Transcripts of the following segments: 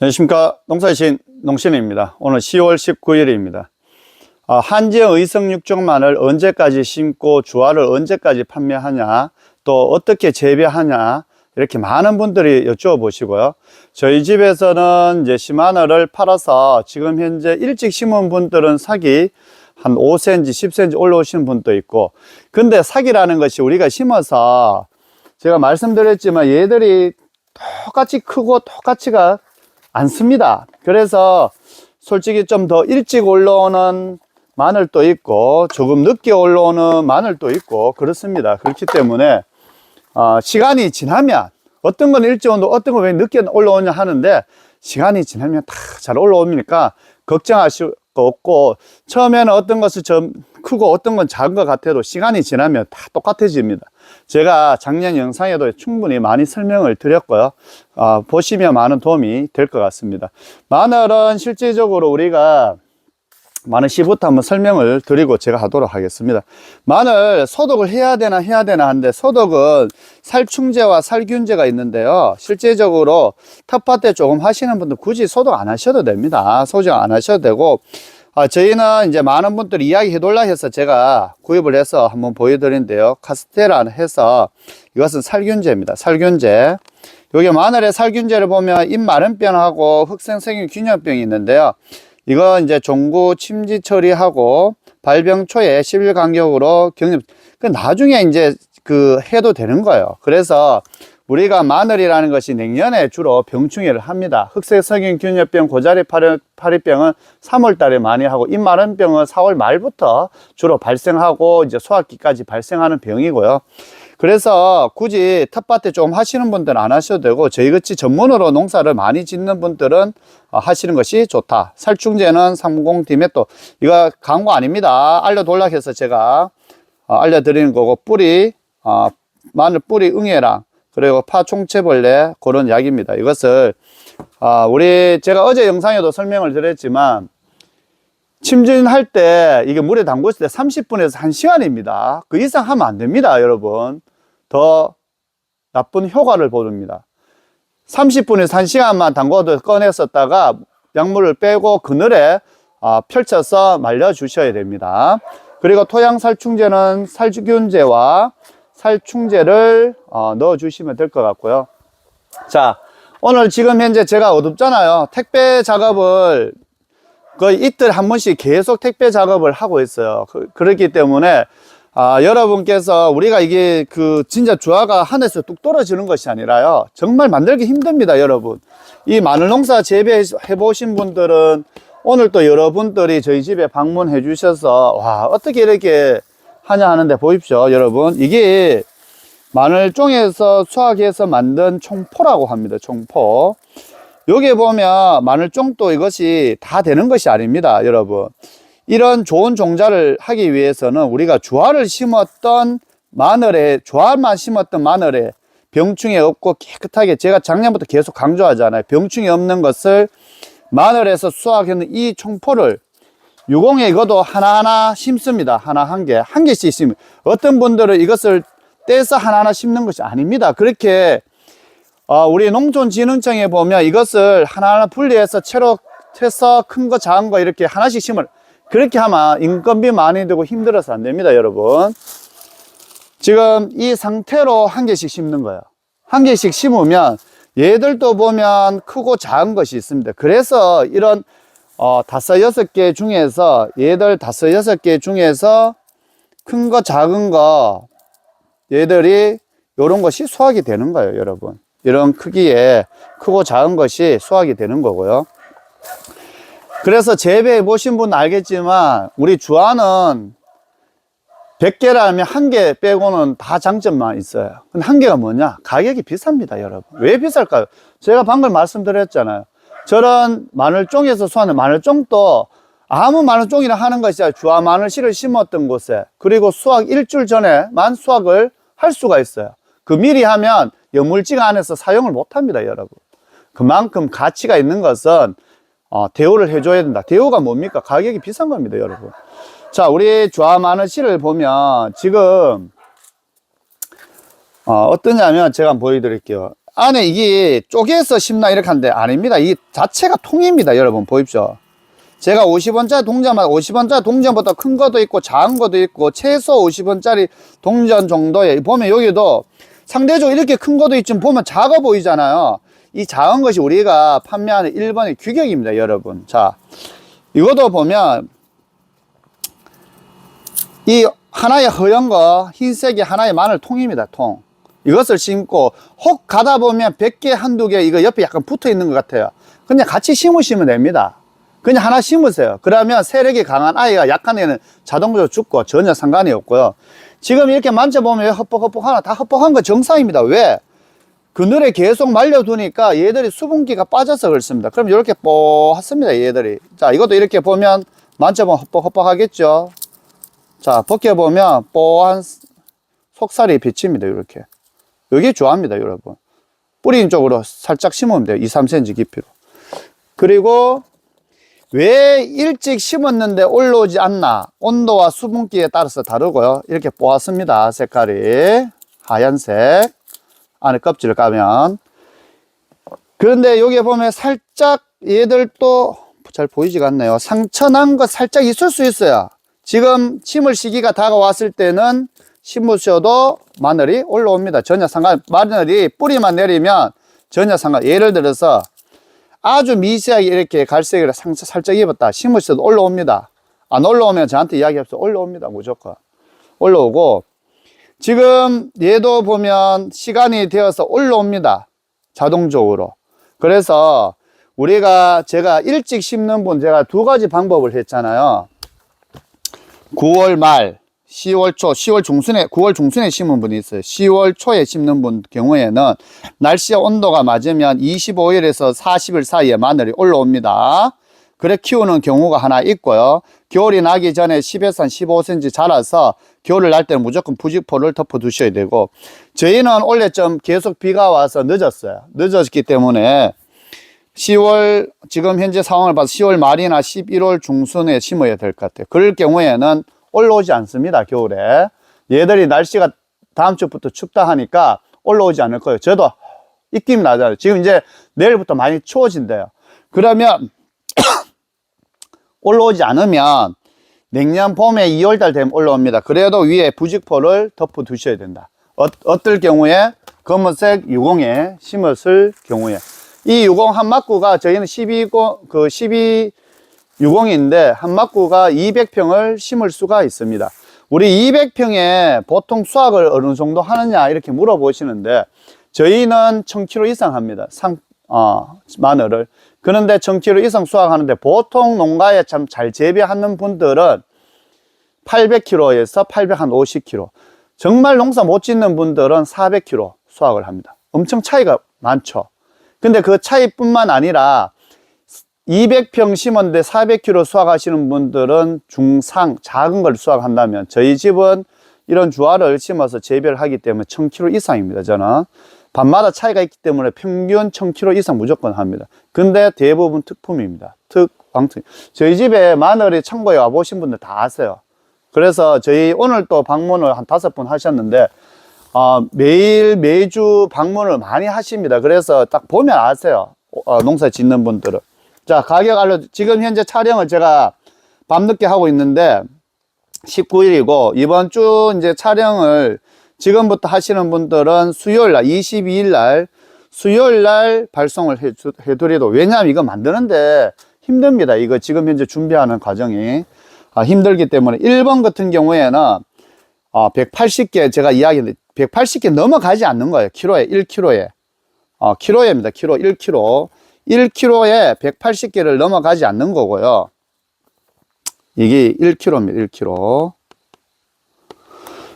안녕하십니까. 농사신 농신입니다. 오늘 10월 19일입니다. 아, 한지의 의성 육종만을 언제까지 심고 주화를 언제까지 판매하냐 또 어떻게 재배하냐 이렇게 많은 분들이 여쭈어보시고요. 저희 집에서는 이제 심하늘을 팔아서 지금 현재 일찍 심은 분들은 사기 한 5cm 10cm 올라오시는 분도 있고 근데 사기라는 것이 우리가 심어서 제가 말씀드렸지만 얘들이 똑같이 크고 똑같이가 않습니다. 그래서 솔직히 좀 더 일찍 올라오는 마늘도 있고 조금 늦게 올라오는 마늘도 있고 그렇습니다. 그렇기 때문에 어, 시간이 지나면 어떤 건 일찍 온다 어떤 건 왜 늦게 올라오냐 하는데 시간이 지나면 다 잘 올라오니까 걱정하실 거 없고 처음에는 어떤 것이 좀 크고 어떤 건 작은 것 같아도 시간이 지나면 다 똑같아집니다. 제가 작년 영상에도 충분히 많이 설명을 드렸고요. 어, 보시면 많은 도움이 될 것 같습니다. 마늘은 실질적으로 우리가 마늘 씨부터 한번 설명을 드리고 제가 하도록 하겠습니다. 마늘 소독을 해야 되나 해야 되나 하는데 소독은 살충제와 살균제가 있는데요. 실제적으로 텃밭에 조금 하시는 분들 굳이 소독 안 하셔도 됩니다. 소독 안 하셔도 되고 아, 저희는 이제 많은 분들이 이야기 해달라 해서 제가 구입을 해서 한번 보여드린데요. 카스테라 해서 이것은 살균제입니다. 살균제. 여기 마늘의 살균제를 보면 잎마른병하고 흑생생균 균열병이 있는데요. 이거 이제 종구 침지 처리하고 발병 초에 10일 간격으로 경립, 그 나중에 이제 그 해도 되는 거예요. 그래서 우리가 마늘이라는 것이 냉년에 주로 병충해를 합니다. 흑색석인 균열병, 고자리 파리- 파리병은 3월 달에 많이 하고 잎마른병은 4월 말부터 주로 발생하고 이제 소화기까지 발생하는 병이고요. 그래서 굳이 텃밭에 좀 하시는 분들은 안 하셔도 되고 저희같이 전문으로 농사를 많이 짓는 분들은 어, 하시는 것이 좋다. 살충제는 상공팀에 또 이거 광고 아닙니다. 알려돌라 해서 제가 어, 알려드리는 거고 뿌리 어, 마늘 뿌리 응애랑 그리고 파총체벌레 그런 약입니다. 이것을 아, 우리 제가 어제 영상에도 설명을 드렸지만 침진할 때 이게 물에 담궜을 때 30분에서 1시간입니다. 그 이상 하면 안 됩니다, 여러분. 더 나쁜 효과를 보릅니다. 30분에서 1시간만 담궈도 꺼냈었다가 약물을 빼고 그늘에 아, 펼쳐서 말려 주셔야 됩니다. 그리고 토양 살충제는 살균제와 살충제를 어, 넣어 주시면 될 것 같고요. 자, 오늘 지금 현재 제가 어둡잖아요. 택배 작업을 거의 이틀 한 번씩 계속 택배 작업을 하고 있어요. 그, 그렇기 때문에 아, 여러분께서 우리가 이게 그 진짜 주화가 하늘에서 뚝 떨어지는 것이 아니라요. 정말 만들기 힘듭니다, 여러분. 이 마늘 농사 재배해 보신 분들은 오늘 또 여러분들이 저희 집에 방문해 주셔서 와, 어떻게 이렇게 하냐 하는데 보십시오, 여러분. 이게 마늘 종에서 수확해서 만든 총포라고 합니다, 총포. 여기 보면 마늘 종도 이것이 다 되는 것이 아닙니다, 여러분. 이런 좋은 종자를 하기 위해서는 우리가 주화를 심었던 마늘에, 주화만 심었던 마늘에 병충해 없고 깨끗하게 제가 작년부터 계속 강조하잖아요. 병충해 없는 것을 마늘에서 수확했는 이 총포를 유공에 이것도 하나하나 심습니다. 하나 한 개, 한 개씩 심으면 어떤 분들은 이것을 떼서 하나하나 심는 것이 아닙니다. 그렇게 어, 우리 농촌진흥청에 보면 이것을 하나하나 분리해서 채로 해서 큰 거 작은 거 이렇게 하나씩 심을 그렇게 하면 인건비 많이 들고 힘들어서 안 됩니다, 여러분. 지금 이 상태로 한 개씩 심는 거예요. 한 개씩 심으면 얘들도 보면 크고 작은 것이 있습니다. 그래서 이런 어, 다섯 여섯 개 중에서 얘들 다섯 여섯 개 중에서 큰 거 작은 거 얘들이 이런 것이 수확이 되는 거예요, 여러분. 이런 크기에 크고 작은 것이 수확이 되는 거고요. 그래서 재배해 보신 분은 알겠지만 우리 주화는 100개라면 한 개 빼고는 다 장점만 있어요. 근데 한 개가 뭐냐? 가격이 비쌉니다, 여러분. 왜 비쌀까요? 제가 방금 말씀드렸잖아요. 저런 마늘종에서 수하는 마늘종도 아무 마늘종이나 하는 것이 아니라 주화 마늘 씨를 심었던 곳에 그리고 수확 일주일 전에만 수확을 할 수가 있어요. 그 미리 하면 여물지가 안에서 사용을 못 합니다, 여러분. 그만큼 가치가 있는 것은 어, 대우를 해줘야 된다. 대우가 뭡니까? 가격이 비싼 겁니다, 여러분. 자, 우리 주화 마늘 씨를 보면 지금 어, 어떠냐면 제가 한번 보여드릴게요. 안에 이게 쪼개서 심나 이렇게 하는데 아닙니다. 이 자체가 통입니다. 여러분 보십시오. 제가 50원짜리 동전마다 50원짜리 동전보다 큰 것도 있고 작은 것도 있고 최소 50원짜리 동전 정도에 보면 여기도 상대적으로 이렇게 큰 것도 있지만 보면 작아 보이잖아요. 이 작은 것이 우리가 판매하는 1번의 규격입니다, 여러분. 자, 이것도 보면 이 하나의 허연 거, 흰색이 하나의 마늘 통입니다, 통. 이것을 심고 혹 가다 보면 100개, 한두 개 이거 옆에 약간 붙어 있는 것 같아요. 그냥 같이 심으시면 됩니다. 그냥 하나 심으세요. 그러면 세력이 강한 아이가 약한 애는 자동적으로 죽고 전혀 상관이 없고요. 지금 이렇게 만져보면 헛뻑헛뻑 하나 다 헛뻑한 거 정상입니다. 왜? 그늘에 계속 말려두니까 얘들이 수분기가 빠져서 그렇습니다. 그럼 이렇게 뽀얗습니다. 얘들이. 자, 이것도 이렇게 보면 만져보면 헛뻑헛뻑하겠죠. 자, 벗겨보면 뽀한 속살이 비칩니다. 이렇게. 여기 좋아합니다. 여러분. 뿌린 쪽으로 살짝 심으면 돼요. 2, 3cm 깊이로. 그리고 왜 일찍 심었는데 올라오지 않나? 온도와 수분기에 따라서 다르고요. 이렇게 뽀얗습니다. 색깔이. 하얀색. 안에 껍질을 까면. 그런데 여기 보면 살짝 얘들도 잘 보이지가 않네요. 상처 난거 살짝 있을 수 있어요. 지금 심을 시기가 다가왔을 때는 심으셔도 마늘이 올라옵니다. 전혀 상관, 마늘이 뿌리만 내리면 전혀 상관, 예를 들어서 아주 미세하게 이렇게 상처 살짝 입었다. 심으셔도 올라옵니다. 안 올라오면 저한테 이야기합시다. 올라옵니다. 무조건. 올라오고, 지금 얘도 보면 시간이 되어서 올라옵니다. 자동적으로. 그래서 우리가 제가 일찍 심는 분 제가 두 가지 방법을 했잖아요. 9월 말, 10월 초, 10월 중순에, 9월 중순에 심은 분이 있어요. 10월 초에 심는 분 경우에는 날씨와 온도가 맞으면 25일에서 40일 사이에 마늘이 올라옵니다. 그래 키우는 경우가 하나 있고요. 겨울이 나기 전에 10에서 한 15cm 자라서 겨울을 날 때는 무조건 부직포를 덮어 두셔야 되고 저희는 좀 계속 비가 와서 늦었어요. 늦었기 때문에 10월 지금 현재 상황을 봐서 10월 말이나 11월 중순에 심어야 될 것 같아요. 그럴 경우에는 올라오지 않습니다. 겨울에 얘들이 날씨가 다음 주부터 춥다 하니까 올라오지 않을 거예요. 저도 입김 나잖아요. 지금 이제 내일부터 많이 추워진대요. 그러면 올라오지 않으면 냉년 봄에 2월달 되면 올라옵니다. 그래도 위에 부직포를 덮어 두셔야 된다. 어, 어떨 경우에 검은색 유공에 심었을 경우에 이 유공 한 막구가 저희는 12고 그 12, 유공인데 한 막구가 200평을 심을 수가 있습니다. 우리 200평에 보통 수확을 어느 정도 하느냐 이렇게 물어보시는데 저희는 1000kg 이상 합니다. 상, 어, 마늘을. 그런데 1000kg 이상 수확하는데 보통 농가에 참 잘 재배하는 분들은 800kg에서 850kg. 정말 농사 못 짓는 분들은 400kg 수확을 합니다. 엄청 차이가 많죠. 근데 그 차이뿐만 아니라 200평 심었는데 400kg 수확하시는 분들은 중상 작은 걸 수확한다면 저희 집은 이런 주화를 심어서 재배를 하기 때문에 1000kg 이상입니다. 저는 밤마다 차이가 있기 때문에 평균 1000kg 이상 무조건 합니다. 근데 대부분 특품입니다. 특, 왕특. 저희 집에 마늘이 창고에 와보신 분들 다 아세요. 그래서 저희 오늘 또 방문을 한 다섯 분 하셨는데 어, 매일 매주 방문을 많이 하십니다. 그래서 딱 보면 아세요. 어, 농사 짓는 분들은. 자, 가격 알려, 지금 현재 촬영을 제가 밤늦게 하고 있는데, 19일이고, 이번 주 이제 촬영을 지금부터 하시는 분들은 수요일 날, 22일 날, 수요일 날 발송을 해, 주- 해드리도, 왜냐하면 이거 만드는데 힘듭니다. 이거 지금 현재 준비하는 과정이. 아, 힘들기 때문에 1번 같은 경우에는 어, 180개 제가 이야기했는데 180개 넘어가지 않는 거예요. 키로에 1키로에. 어, 키로에입니다. 키로 1키로. 1kg에 180개를 넘어가지 않는 거고요. 이게 1kg입니다. 1kg.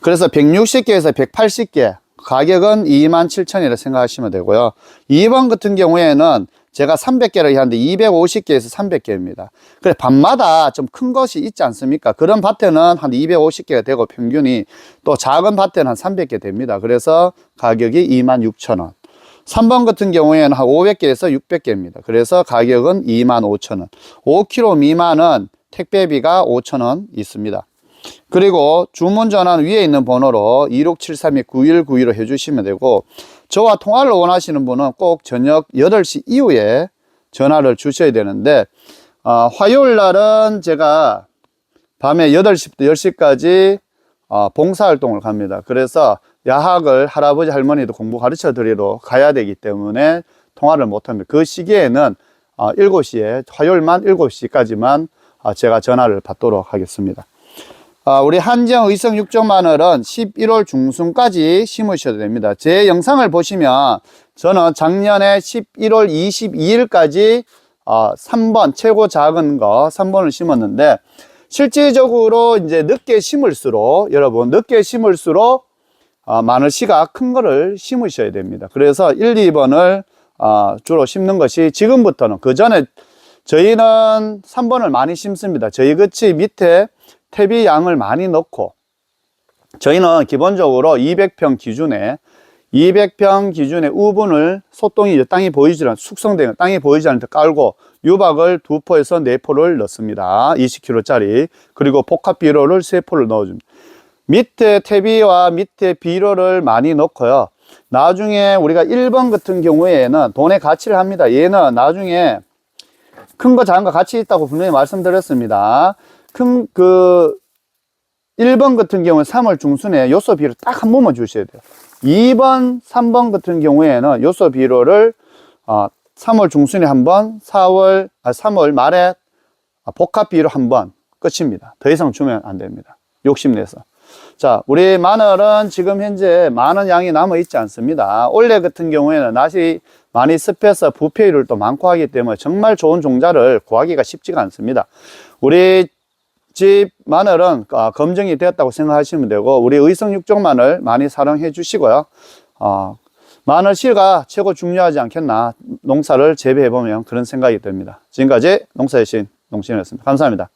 그래서 160개에서 180개 가격은 27,000이라 생각하시면 되고요. 2번 같은 경우에는 제가 300개를 하는데 250개에서 300개입니다. 그래 밤마다 좀 큰 것이 있지 않습니까? 그런 밭에는 한 250개가 되고 평균이 또 작은 밭에는 한 300개 됩니다. 그래서 가격이 26,000원. 3번 같은 경우에는 한 500개에서 600개입니다. 그래서 가격은 25,000원. 5kg 미만은 택배비가 5,000원 있습니다. 그리고 주문 전화는 위에 있는 번호로 2673-9192로 해주시면 되고 저와 통화를 원하시는 분은 꼭 저녁 8시 이후에 전화를 주셔야 되는데, 어, 화요일 날은 제가 밤에 8시부터 10시까지 어, 봉사활동을 갑니다. 그래서 야학을 할아버지 할머니도 공부 가르쳐 드리러 가야 되기 때문에 통화를 못 합니다. 그 시기에는 어, 7시에, 화요일만 7시까지만 어, 제가 전화를 받도록 하겠습니다. 아, 우리 한정 의성 육종 마늘은 11월 중순까지 심으셔도 됩니다. 제 영상을 보시면 저는 작년에 11월 22일까지 어, 3번 최고 작은 거 3번을 심었는데 실질적으로 이제 늦게 심을수록 여러분 늦게 심을수록 어, 마늘 씨가 큰 거를 심으셔야 됩니다. 그래서 1, 2번을 어, 주로 심는 것이 지금부터는 그 전에 저희는 3번을 많이 심습니다. 저희 같이 밑에 퇴비 양을 많이 넣고 저희는 기본적으로 200평 기준에 200평 기준의 우분을 소똥이 땅이 보이지 않는 숙성된 땅이 보이지 데 깔고 유박을 두 포에서 네 포를 넣습니다. 20kg짜리 그리고 복합 비료를 세 포를 넣어줍니다. 밑에 퇴비와 밑에 비료를 많이 넣고요. 나중에 우리가 1번 같은 경우에는 돈의 가치를 합니다. 얘는 나중에 큰 거 작은 거 같이 있다고 분명히 말씀드렸습니다. 큰 그 1번 같은 경우는 3월 중순에 요소 비료 딱 한 번만 주셔야 돼요. 2번, 3번 같은 경우에는 요소 비료를 어, 3월 중순에 한 번, 4월, 아, 3월 말에 복합 비료 한 번 끝입니다. 더 이상 주면 안 됩니다. 욕심내서. 자, 우리 마늘은 지금 현재 많은 양이 남아 있지 않습니다. 올해 같은 경우에는 날씨 많이 습해서 부패율도 많고 하기 때문에 정말 좋은 종자를 구하기가 쉽지가 않습니다. 우리 집 마늘은 아, 검증이 되었다고 생각하시면 되고 우리 의성 육종 마늘 많이 사랑해 주시고요. 어, 마늘 씨가 최고 중요하지 않겠나 농사를 재배해 보면 그런 생각이 듭니다. 지금까지 농사의 신 농신이었습니다. 감사합니다.